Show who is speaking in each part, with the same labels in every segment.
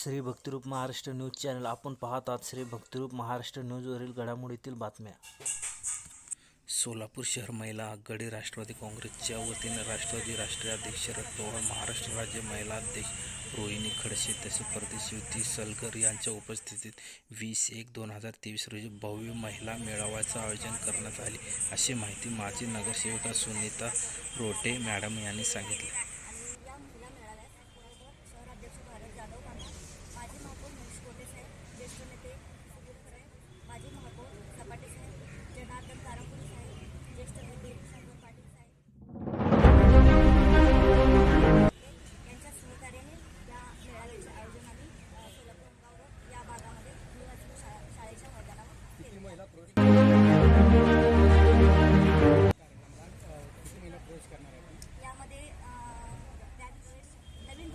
Speaker 1: Shri Bhaktirup Maharashtra news channel. आपण पाहत आहात श्री भक्तिरूप महाराष्ट्र न्यूजवरील घडामोडीतील बातम्या. सोलापूर शहर महिला आघाडी राष्ट्रवादी काँग्रेसच्या वतीने राष्ट्रवादी राष्ट्रीय अध्यक्ष शरद पवार महाराष्ट्र राज्य महिला अध्यक्ष रोहिणी खडसे तसेच परदेश युती सलगर यांच्या उपस्थितीत वीस एक दोन हजार तेवीस रोजी भव्य महिला मेळाव्याचं आयोजन करण्यात आले अशी माहिती माजी नगरसेविका सुनीता रोटे मॅडम यांनी सांगितली.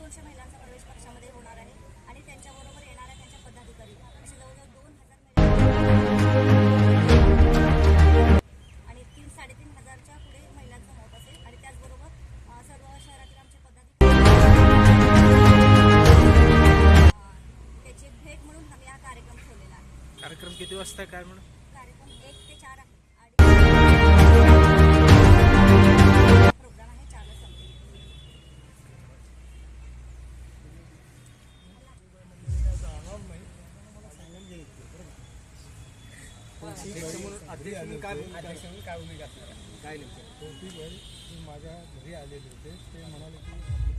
Speaker 2: दोनशे महिलांचा प्रवेश पक्षामध्ये होणार आहे आणि त्यांच्याबरोबर येणाऱ्या त्यांच्या पदाधिकारी. असे जवळजवळ दोन हजार आणि तीन साडेतीन हजारच्या पुढे महिलांचा मत असेल. आणि त्याचबरोबर सर्व शहरातील आमचे पदाधिकारी अ, त्याची भेट म्हणून आम्ही हा कार्यक्रम ठेवलेला आहे.
Speaker 1: कार्यक्रम किती वाजता काय म्हणून?
Speaker 3: शेवटी वेळ जी माझ्या घरी आलेले होते ते म्हणाले की